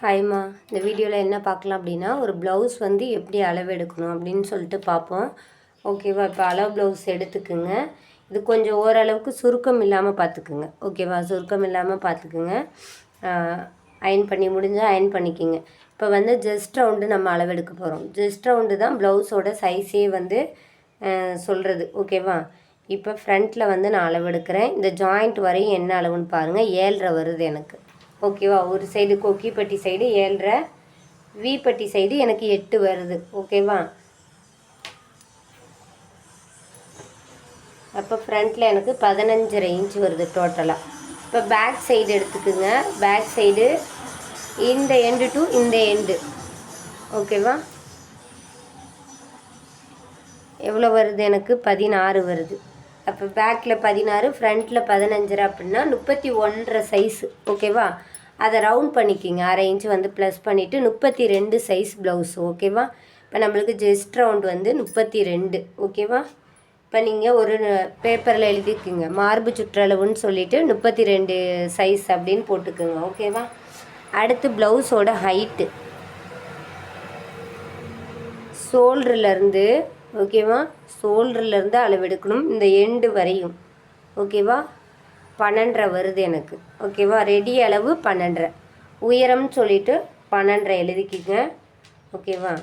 ஹாய்மா இந்த வீடியோவில் என்ன பார்க்கலாம் அப்படின்னா ஒரு ப்ளவுஸ் வந்து எப்படி அளவு எடுக்கணும் அப்படின்னு சொல்லிட்டு பார்ப்போம். ஓகேவா இப்போ அளவு ப்ளவுஸ் எடுத்துக்குங்க. இது கொஞ்சம் ஓரளவுக்கு சுருக்கம் இல்லாமல் பார்த்துக்குங்க. ஓகேவா சுருக்கம் இல்லாமல் பார்த்துக்குங்க. அயன் பண்ணி முடிஞ்சால் அயன் பண்ணிக்கிங்க. இப்போ வந்து ஜஸ்ட் ரவுண்டு நம்ம அளவெடுக்க போகிறோம் ஜஸ்ட் ரவுண்டு தான் ப்ளவுஸோட சைஸே வந்து சொல்கிறது ஓகேவா இப்போ ஃப்ரண்ட்டில் வந்து நான் அளவெடுக்கிறேன் இந்த ஜாயிண்ட் வரையும் என்ன அளவுன்னு பாருங்கள் ஏழ்ரை வருது எனக்கு. ஓகேவா? ஒரு சைடு கொக்கிப்பட்டி சைடு ஏழரை வீப்பட்டி சைடு எனக்கு எட்டு வருது. ஓகேவா? அப்போ ஃப்ரண்ட்டில் எனக்கு பதினஞ்சரை இன்ச் வருது டோட்டலாக இப்போ பேக் சைடு எடுத்துக்குங்க. பேக் சைடு இந்த எண்டு டு இந்த எண்டு ஓகேவா? எவ்வளோ வருது எனக்கு? பதினாறு வருது. அப்போ பேக்கில் பதினாறு ஃப்ரண்ட்டில் பதினஞ்சரை அப்படின்னா முப்பத்தி ஒன்றரை சைஸு ஓகேவா அதை ரவுண்ட் பண்ணிக்கிங்க. அரை இன்ச்சு வந்து ப்ளஸ் பண்ணிவிட்டு முப்பத்தி ரெண்டு சைஸ் ப்ளவுஸ் ஓகேவா இப்போ நம்மளுக்கு ஜெஸ்ட் ரவுண்ட் வந்து முப்பத்தி ரெண்டு ஓகேவா இப்போ நீங்கள் ஒரு பேப்பரில் எழுதிக்குங்க. மார்பு சுற்றளவுன்னு சொல்லிவிட்டு முப்பத்தி ரெண்டு சைஸ் அப்படின்னு போட்டுக்குங்க ஓகேவா அடுத்து ப்ளவுஸோட ஹைட்டு ஷோல்டர்லேருந்து ஓகேவா? ஷோல்டர்லேருந்து அளவெடுக்கணும். இந்த எண்டு வரையும். ஓகேவா? பன்னெண்டரை வருது எனக்கு. ஓகேவா? ரெடி அளவு பன்னெண்டரை. உயரம்னு சொல்லிவிட்டு பன்னெண்டரை எழுதிக்கிங்க. ஓகேவா?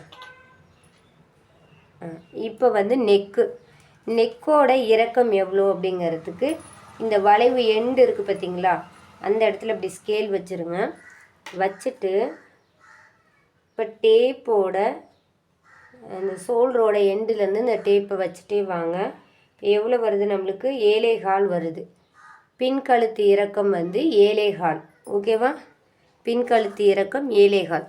இப்போ வந்து நெக்கு நெக்கோட இறக்கம் எவ்வளோ அப்படிங்கிறதுக்கு இந்த வளைவு எண்டு இருக்குது பார்த்தீங்களா அந்த இடத்துல இப்படி ஸ்கேல் வச்சுருங்க. வச்சுட்டு இப்போ டேப்போட அந்த சோல்ரோட எண்டுலேருந்து இந்த டேப்பை வச்சுட்டே வாங்க. எவ்வளோ வருது நம்மளுக்கு? ஏழே கால் வருது. பின் கழுத்து இறக்கம் வந்து ஏழே கால். ஓகேவா பின் கழுத்து இறக்கம் ஏழே கால்.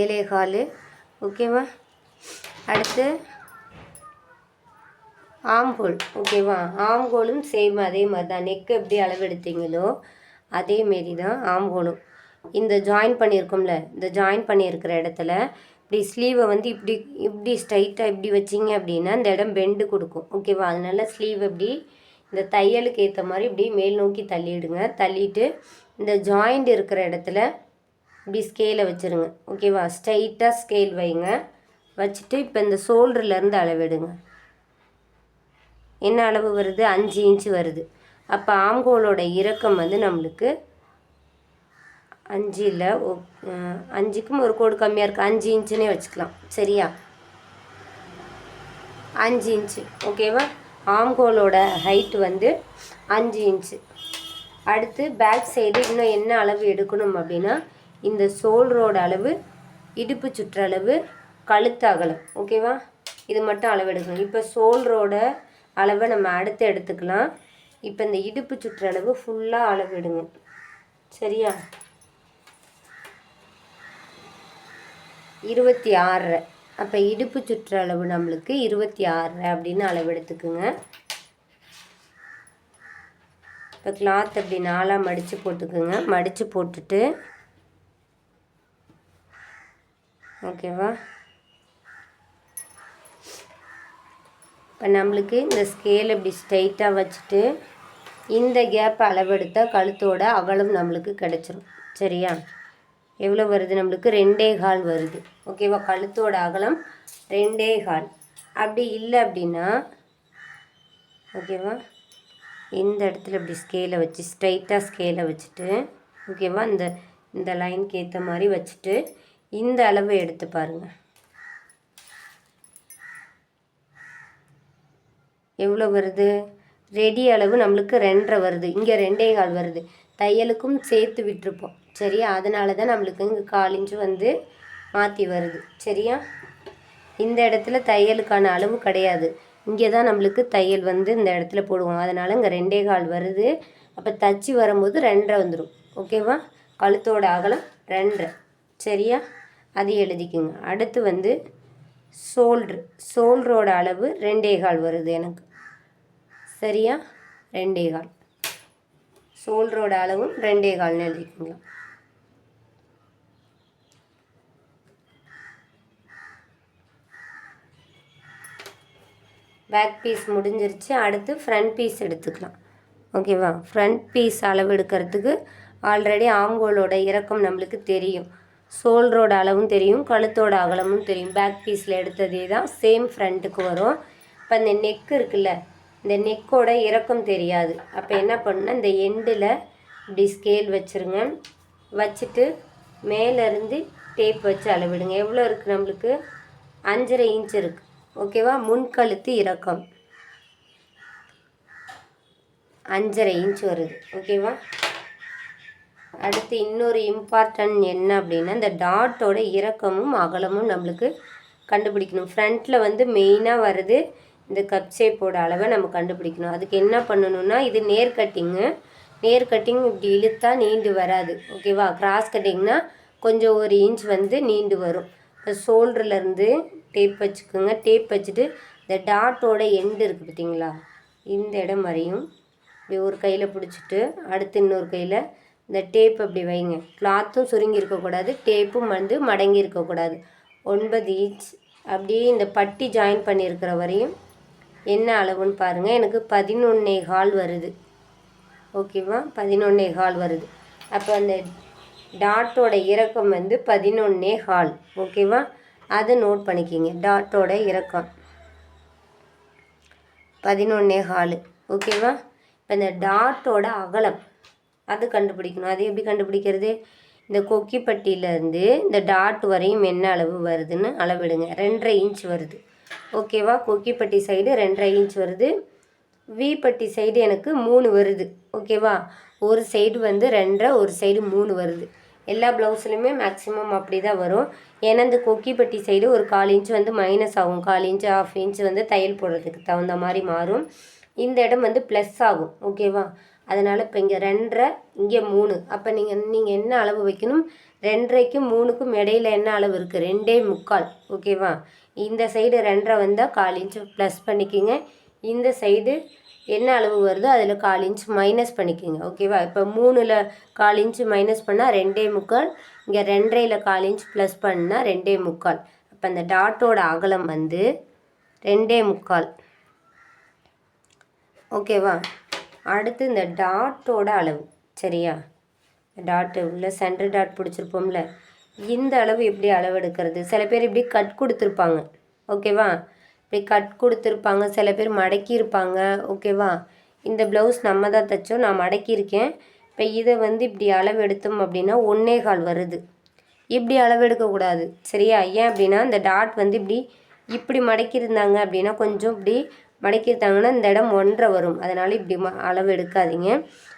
ஏழே கால். ஓகேவா அடுத்து ஆம்கோல் ஓகேவா ஆம்கோலும் சேம் அதே மாதிரி தான் நெக்கு எப்படி அளவெடுத்தீங்களோ அதேமாரி தான் ஆம்கோலும் இந்த ஜாயின் பண்ணியிருக்கோம்ல இந்த ஜாயின் பண்ணியிருக்கிற இடத்துல இப்படி ஸ்லீவை வந்து இப்படி இப்படி ஸ்ட்ரைட்டாக இப்படி வச்சிங்க அப்படின்னா இந்த இடம் பெண்டு கொடுக்கும். ஓகேவா அதனால ஸ்லீவ் இப்படி இந்த தையலுக்கு ஏற்ற மாதிரி இப்படி மேல் நோக்கி தள்ளிவிடுங்க தள்ளிட்டு இந்த ஜாயிண்ட் இருக்கிற இடத்துல இப்படி ஸ்கேலை வச்சுருங்க. ஓகேவா ஸ்ட்ரைட்டாக ஸ்கேல் வைங்க. வச்சுட்டு இப்போ இந்த ஷோல்டர்லேருந்து அளவிடுங்க. என்ன அளவு வருது? அஞ்சு இன்ச்சு வருது. அப்போ ஆம்கோலோட இறக்கம் வந்து நம்மளுக்கு அஞ்சு இல்லை ஓ அஞ்சுக்கும் ஒரு கோடு கம்மியாக இருக்குது அஞ்சு இன்ச்சுனே வச்சுக்கலாம். சரியா? அஞ்சு இன்ச்சு. ஓகேவா ஆம்கோலோட ஹைட்டு வந்து அஞ்சு இன்ச்சு. அடுத்து பேக் சைடு இன்னும் என்ன அளவு எடுக்கணும் அப்படின்னா இந்த சோல்ரோட அளவு இடுப்பு சுற்றளவு கழுத்து அகலம். ஓகேவா இது மட்டும் அளவு எடுக்கணும். இப்போ சோல்ரோட அளவை நம்ம அடுத்து எடுத்துக்கலாம். இப்போ இந்த இடுப்பு சுற்றளவு ஃபுல்லாக அளவு எடுங்க. சரியா? இருபத்தி ஆறரை. அப்போ இடுப்பு சுற்றளவு நம்மளுக்கு இருபத்தி ஆறரை அப்படின்னு அளவெடுத்துக்குங்க இப்போ கிளாத் அப்படி நாலாக மடித்து போட்டுக்குங்க. மடித்து போட்டுட்டு ஓகேவா இப்போ நம்மளுக்கு இந்த ஸ்கேல் இப்படி ஸ்ட்ரைட்டாக வச்சுட்டு இந்த கேப் அளவெடுத்தால் கழுத்தோட அகலம் நம்மளுக்கு கிடச்சிரும். சரியா? எவ்வளோ வருது? நம்மளுக்கு ரெண்டே கால் வருது. ஓகேவா கழுத்தோட அகலம் ரெண்டே கால். அப்படி இல்லை அப்படின்னா ஓகேவா இந்த இடத்துல இப்படி ஸ்கேலை வச்சு ஸ்ட்ரைட்டாக ஸ்கேலை வச்சுட்டு ஓகேவா இந்த இந்த லைனுக்கு ஏற்ற மாதிரி வச்சுட்டு இந்த அளவு எடுத்து பாருங்கள் எவ்வளோ வருது? ரெடி அளவு நம்மளுக்கு ரெண்டரை வருது. இங்கே ரெண்டே கால் வருது. தையலுக்கும் சேர்த்து விட்டுருப்போம். சரியா? அதனால தான் நம்மளுக்கு இங்கே கால் இன்ச்சு வந்து மாற்றி வருது. சரியா? இந்த இடத்துல தையலுக்கான அளவு கிடையாது. இங்கே தான் நம்மளுக்கு தையல் வந்து இந்த இடத்துல போடுவோம். அதனால் இங்கே ரெண்டே கால் வருது. அப்போ தச்சு வரும்போது ரெண்டரை வந்துடும் ஓகேவா கழுத்தோட அகலம் ரெண்டரை. சரியா? அது எழுதிக்குங்க. அடுத்து வந்து சோல்ட்ரு சோல்ட்ரோட அளவு ரெண்டே கால் வருது எனக்கு. சரியா? ரெண்டே கால். சோல்ட்ரோட அளவும் ரெண்டே கால்னு எழுதிக்குங்களா பேக் பீஸ் முடிஞ்சிருச்சு. அடுத்து ஃப்ரண்ட் பீஸ் எடுத்துக்கலாம். ஓகேவா? ஃப்ரண்ட் பீஸ் அளவு எடுக்கிறதுக்கு ஆல்ரெடி ஆம்கோலோட இறக்கம் நம்மளுக்கு தெரியும். ஷோல்டரோட அளவும் தெரியும். கழுத்தோட அகலமும் தெரியும். பேக் பீஸில் எடுத்ததே தான் சேம் ஃப்ரண்ட்டுக்கு வரும். இப்போ இந்த நெக் இருக்குல்ல இந்த நெக்கோட இறக்கம் தெரியாது. அப்போ என்ன பண்ணுன்னா இந்த எண்டில் இப்படி ஸ்கேல் வச்சுருங்க. வச்சுட்டு மேலேருந்து டேப் வச்சு அளவிடுங்க. எவ்வளோ இருக்குது நம்மளுக்கு? அஞ்சரை இன்ச் இருக்குது ஓகேவா? முன்கழுத்து இறக்கம் அஞ்சரை இன்ச் வருது ஓகேவா? அடுத்து இன்னொரு இம்பார்ட்டன்ட் என்ன அப்படின்னா இந்த டாட்டோட இறக்கமும் அகலமும் நம்மளுக்கு கண்டுபிடிக்கணும். ஃப்ரண்ட்டில் வந்து மெயினாக வருது இந்த கப் ஷேப்போட அளவை நம்ம கண்டுபிடிக்கணும். அதுக்கு என்ன பண்ணணும்னா இது நேர் கட்டிங்கு நேர் கட்டிங் இப்படி இழுத்தா நீண்டு வராது ஓகேவா? கிராஸ் கட்டிங்னா கொஞ்சம் ஒரு இன்ச் வந்து நீண்டு வரும். இப்போ ஷோல்டர்லேருந்து டேப் வச்சுக்கோங்க. டேப் வச்சுட்டு இந்த டாட்டோட எண்டு இருக்குது பார்த்தீங்களா? இந்த இடம் வரையும் இப்படி ஒரு கையில் பிடிச்சிட்டு அடுத்து இன்னொரு கையில் இந்த டேப் அப்படி வைங்க. கிளாத்தும் சுருங்கி இருக்கக்கூடாது டேப்பும் வந்து மடங்கி இருக்கக்கூடாது ஒன்பது இன்ச் அப்படியே இந்த பட்டி ஜாயின் பண்ணியிருக்கிற வரையும் என்ன அளவுன்னு பாருங்கள் எனக்கு பதினொன்னே கால் வருது. ஓகேவா பதினொன்னே கால் வருது. அப்போ அந்த டாட்டோட இறக்கம் வந்து பதினொன்னே கால். ஓகேவா அதை நோட் பண்ணிக்கிங்க. டாட்டோட இறக்கம். பதினொன்னே ஹாலு ஓகேவா இப்போ இந்த டாட்டோட அகலம் அது கண்டுபிடிக்கணும். அது எப்படி கண்டுபிடிக்கிறது? இந்த கொக்கிப்பட்டியிலேருந்து இந்த டாட் வரையும் என்ன அளவு வருதுன்னு அளவிடுங்க. ரெண்டரை இன்ச் வருது. ஓகேவா கொக்கிப்பட்டி சைடு ரெண்டரை இன்ச் வருது. விபட்டி சைடு எனக்கு மூணு வருது. ஓகேவா ஒரு சைடு வந்து ரெண்டரை ஒரு சைடு மூணு வருது. எல்லா ப்ளவுஸ்லையுமே மேக்ஸிமம் அப்படி தான் வரும். ஏன்னா இந்த கொக்கிப்பட்டி சைடு ஒரு கால் இன்ச் வந்து மைனஸ் ஆகும். கால் இன்ச்சு ஆஃப் இன்ச் வந்து தையல் போடுறதுக்கு தகுந்த மாதிரி மாறும். இந்த இடம் வந்து ப்ளஸ் ஆகும். ஓகேவா அதனால் இப்போ இங்கே ரெண்டரை இங்கே மூணு. அப்போ நீங்கள் நீங்கள் என்ன அளவு வைக்கணும்? ரெண்டரைக்கும் மூணுக்கும் இடையில என்ன அளவு இருக்குது ரெண்டே முக்கால். ஓகேவா இந்த சைடு ரெண்டரை வந்தால் கால் இன்ச்சு ப்ளஸ் பண்ணிக்கிங்க. இந்த சைடு என்ன அளவு வருதோ அதில் கால் இன்ச் மைனஸ் பண்ணிக்கோங்க ஓகேவா இப்போ மூணில் கால் இன்ச்சு மைனஸ் பண்ணால் ரெண்டே முக்கால் இங்கே ரெண்டரையில் கால் இன்ச் ப்ளஸ் பண்ணால் ரெண்டே முக்கால். அப்போ அந்த டாட்டோட அகலம் வந்து ரெண்டே முக்கால். ஓகேவா அடுத்து இந்த டாட்டோட அளவு சரியா? டாட்டு உள்ள சென்டர் டாட் பிடிச்சிருப்போம்ல இந்த அளவு எப்படி அளவு எடுக்கிறது? சில பேர் இப்படி கட் கொடுத்துருப்பாங்க ஓகேவா இப்படி கட் கொடுத்துருப்பாங்க சில பேர் மடக்கியிருப்பாங்க ஓகேவா? இந்த ப்ளவுஸ் நம்ம தான் தைச்சோம் நான் மடக்கியிருக்கேன். இப்போ இதை வந்து இப்படி அளவு எடுத்தோம் அப்படின்னா ஒன்றே கால் வருது. இப்படி அளவு எடுக்கக்கூடாது சரியா? ஏன் அப்படின்னா இந்த டாட் வந்து இப்படி இப்படி மடக்கியிருந்தாங்க அப்படின்னா கொஞ்சம் இப்படி மடக்கியிருந்தாங்கன்னா இந்த இடம் ஒன்றரை வரும். அதனால் இப்படி ம அளவு எடுக்காதீங்க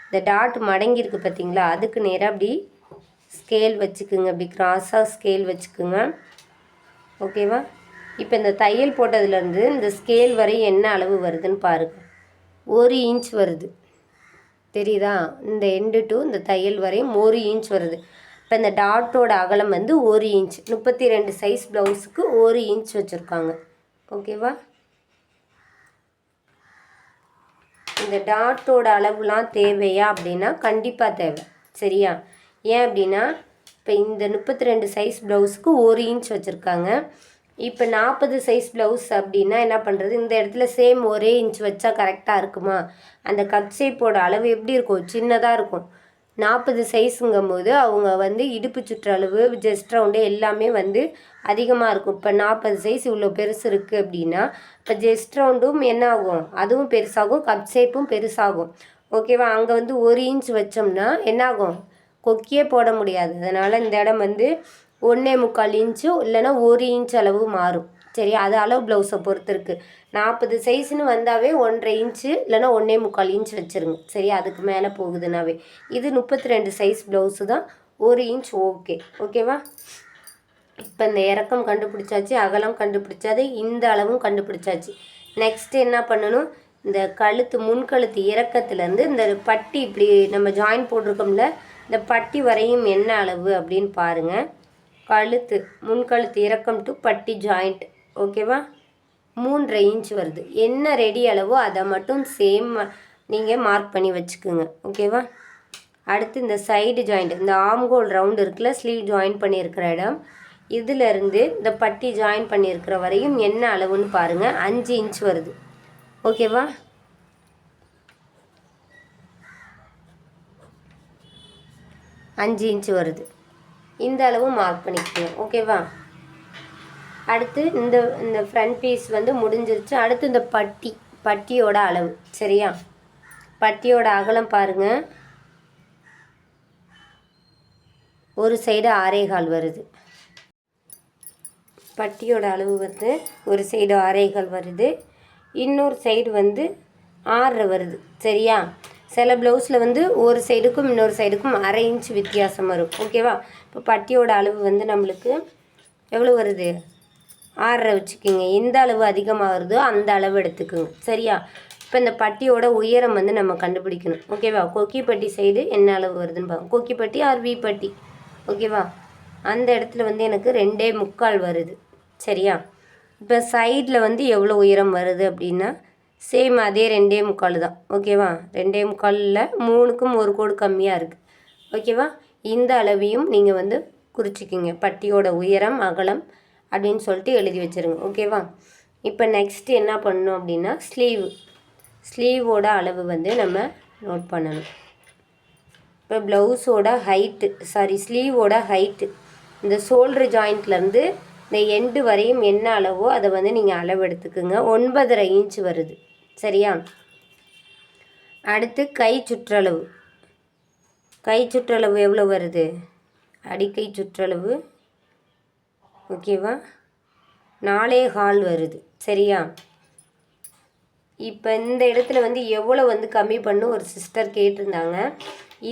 இந்த டாட் மடங்கியிருக்கு பார்த்தீங்களா? அதுக்கு நேராக அப்படி ஸ்கேல் வச்சுக்குங்க. அப்படி கிராஸாக ஸ்கேல் வச்சுக்குங்க. ஓகேவா? இப்போ இந்த தையல் போட்டதுலேருந்து இந்த ஸ்கேல் வரை என்ன அளவு வருதுன்னு பாருங்கள் ஒரு இன்ச் வருது. தெரியுதா? இந்த எண்டு டு இந்த தையல் வரையும் ஒரு இன்ச் வருது. இப்போ இந்த டாட்டோட அகலம் வந்து ஒரு இன்ச் முப்பத்தி ரெண்டு சைஸ் ப்ளவுஸுக்கு ஒரு இன்ச் வச்சுருக்காங்க. ஓகேவா இந்த டாட்டோட அளவுலாம் தேவையா அப்படின்னா கண்டிப்பாக தேவை. சரியா? ஏன் அப்படின்னா இப்போ இந்த முப்பத்தி ரெண்டு சைஸ் ப்ளவுஸுக்கு ஒரு இன்ச் வச்சுருக்காங்க. இப்போ நாற்பது சைஸ் ப்ளவுஸ் அப்படின்னா என்ன பண்ணுறது இந்த இடத்துல சேம் ஒரே இன்ச் வச்சா கரெக்டாக இருக்குமா? அந்த கப் ஷேப்போட அளவு எப்படி இருக்கும்? சின்னதாக இருக்கும். நாற்பது சைஸுங்கும் போது அவங்க வந்து இடுப்பு சுற்றளவு ஜெஸ்ட் ரவுண்டு எல்லாமே வந்து அதிகமாக இருக்கும். இப்போ நாற்பது சைஸ் இவ்வளோ பெருசு இருக்குது அப்படின்னா இப்போ ஜெஸ்ட் ரவுண்டும் என்ன ஆகும்? அதுவும் பெருசாகும் கப் ஷேப்பும் பெருசாகும். ஓகேவா அங்கே வந்து ஒரு இன்ச் வச்சோம்னா என்ன ஆகும்? கொக்கியே போட முடியாது. அதனால் இந்த இடம் வந்து ஒன்றே முக்கால் இன்ச்சு இல்லைன்னா ஒரு இன்ச் அளவு மாறும். சரி அது அளவு ப்ளவுஸை பொறுத்து இருக்குது நாற்பது சைஸ்னு வந்தாவே ஒன்றரை இன்ச்சு இல்லைன்னா ஒன்றே முக்கால் இன்ச் வச்சுருங்க. சரி அதுக்கு மேலே போகுதுனாவே இது முப்பத்தி ரெண்டு சைஸ் ப்ளவுஸு தான். ஒரு இன்ச் ஓகே. ஓகேவா? இப்போ இந்த இறக்கம் கண்டுபிடிச்சாச்சு அகலம் கண்டுபிடிச்சாது இந்த அளவும் கண்டுபிடிச்சாச்சு. நெக்ஸ்ட் என்ன பண்ணணும்? இந்த கழுத்து முன்கழுத்து இறக்கத்துலேருந்து இந்த பட்டி இப்படி நம்ம ஜாயின் போட்டிருக்கோம்ல இந்த பட்டி வரையும் என்ன அளவு அப்படின்னு பாருங்கள் கழுத்து முன்கழுத்து இறக்கம் டு பட்டி ஜாயிண்ட் ஓகேவா மூன்றரை இன்ச் வருது. என்ன ரெடி அளவோ அதை மட்டும் சேம் நீங்கள் மார்க் பண்ணி வச்சுக்கோங்க ஓகேவா அடுத்து இந்த சைடு ஜாயிண்ட் இந்த ஆம்கோல் ரவுண்ட் இருக்குல்ல ஸ்லீவ் ஜாயின் பண்ணியிருக்கிற இடம் இதிலிருந்து இந்த பட்டி ஜாயின் பண்ணியிருக்கிற வரையும் என்ன அளவுன்னு பாருங்கள் அஞ்சு இன்ச் வருது ஓகேவா அஞ்சு இன்ச் வருது. இந்த அளவு மார்க் பண்ணிக்கோங்க. ஓகேவா அடுத்து இந்த இந்த ஃப்ரண்ட் பீஸ் வந்து முடிஞ்சிருச்சு. அடுத்து இந்த பட்டி பட்டியோட அளவு. சரியா? பட்டியோட அகலம் பாருங்கள் ஒரு சைடு ஆரேகால் வருது. பட்டியோட அளவு வந்து ஒரு சைடு ஆரேகால் வருது. இன்னொரு சைடு வந்து ஆறரை வருது. சரியா? சில ப்ளவுஸில் வந்து ஒரு சைடுக்கும் இன்னொரு சைடுக்கும் அரை இன்ச் வித்தியாசம் வரும். ஓகேவா இப்போ பட்டியோட அளவு வந்து நம்மளுக்கு எவ்வளோ வருது? ஆறரை வச்சுக்கோங்க. எந்த அளவு அதிகமாக வருதோ அந்த அளவு எடுத்துக்கோங்க. சரியா? இப்போ இந்த பட்டியோட உயரம் வந்து நம்ம கண்டுபிடிக்கணும். ஓகேவா கொக்கி பட்டி சைடு என்ன அளவு வருதுன்னு பார்க்கணும் கொக்கிப்பட்டி ஆர் வி பட்டி? ஓகேவா அந்த இடத்துல வந்து எனக்கு ரெண்டே முக்கால் வருது. சரியா? இப்போ சைடில் வந்து எவ்வளோ உயரம் வருது அப்படின்னா சேம் அதே ரெண்டே முக்கால் தான். ஓகேவா ரெண்டே முக்காலில் மூணுக்கும் ஒரு கோடு கம்மியாக இருக்குது ஓகேவா இந்த அளவையும் நீங்கள் வந்து குறிச்சிக்கிங்க. பட்டியோட உயரம் அகலம் அப்படின்னு சொல்லிட்டு எழுதி வச்சுருங்க. ஓகேவா இப்போ நெக்ஸ்ட் என்ன பண்ணணும் அப்படின்னா ஸ்லீவ் ஸ்லீவோட அளவு வந்து நம்ம நோட் பண்ணணும். இப்போ ப்ளவுஸோட ஹைட்டு சாரி ஸ்லீவோட ஹைட்டு இந்த ஷோல்ட்ரு ஜாயிண்ட்லேருந்து இந்த எண்டு வரையும் என்ன அளவோ அதை வந்து நீங்கள் அளவு எடுத்துக்கோங்க ஒன்பதரை இன்ச் வருது. சரியா? அடுத்து கை சுற்றளவு. கை சுற்றளவு எவ்வளோ வருது? அடிக்கை சுற்றளவு ஓகேவா? நாலே ஹால் வருது சரியா? இப்போ இந்த இடத்துல வந்து எவ்வளோ வந்து கம்மி பண்ணு ஒரு சிஸ்டர் கேட்டிருந்தாங்க.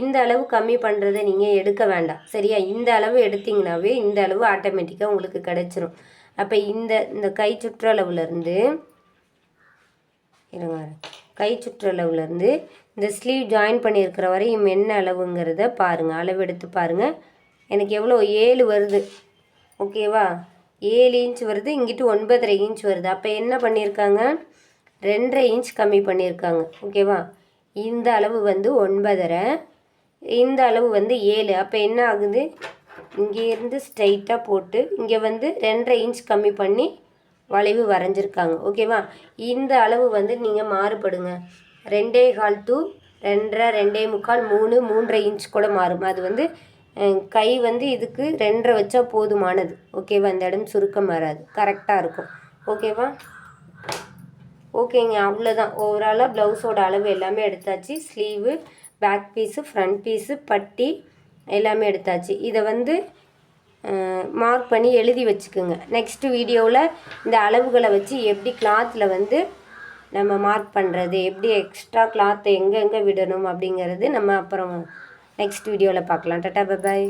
இந்த அளவு கம்மி பண்ணுறதை நீங்கள் எடுக்க வேண்டாம் சரியா? இந்த அளவு எடுத்திங்கனாவே இந்த அளவு ஆட்டோமேட்டிக்காக உங்களுக்கு கிடச்சிரும். அப்போ இந்த இந்த கை சுற்றளவுலேருந்து இருங்க. கை சுற்றளவுலேருந்து இந்த ஸ்லீவ் ஜாயின் பண்ணியிருக்கிற வரையும் என்ன அளவுங்கிறத பாருங்கள் அளவு எடுத்து பாருங்கள் எனக்கு எவ்வளோ? ஏழு வருது. ஓகேவா ஏழு இன்ச் வருது இங்கிட்டு ஒன்பதரை இன்ச் வருது. அப்போ என்ன பண்ணியிருக்காங்க? ரெண்டரை இன்ச் கம்மி பண்ணியிருக்காங்க. ஓகேவா இந்த அளவு வந்து ஒன்பதரை இந்த அளவு வந்து ஏழு. அப்போ என்ன ஆகுது? இங்கேருந்து ஸ்ட்ரைட்டாக போட்டு இங்கே வந்து ரெண்டரை இன்ச் கம்மி பண்ணி வளைவு வரைஞ்சிருக்காங்க. ஓகேவா இந்த அளவு வந்து நீங்கள் மாறுபடுங்க. ரெண்டே கால் டூ ரெண்டரை ரெண்டே முக்கால் மூணு மூன்றரை இன்ச் கூட மாறும். அது வந்து கை வந்து இதுக்கு ரெண்டரை வச்சா போதுமானது. ஓகேவா இந்த இடம் சுருக்கம் வராது. கரெக்டாக இருக்கும். ஓகேவா ஓகேங்க அவ்வளோதான் ஓவராலாக ப்ளவுஸோட அளவு எல்லாமே எடுத்தாச்சு. Sleeve back piece front piece பட்டி எல்லாமே எடுத்தாச்சு. இதை வந்து மார்க் பண்ணி எழுதி வச்சுக்கோங்க. நெக்ஸ்ட்டு வீடியோவில் இந்த அளவுகளை வச்சு எப்படி கிளாத்தில் வந்து நம்ம மார்க் பண்ணுறது எப்படி எக்ஸ்ட்ரா கிளாத்தை எங்கெங்கே விடணும் அப்படிங்கிறது நம்ம அப்புறம் நெக்ஸ்ட் வீடியோவில் பார்க்கலாம். Tata bye bye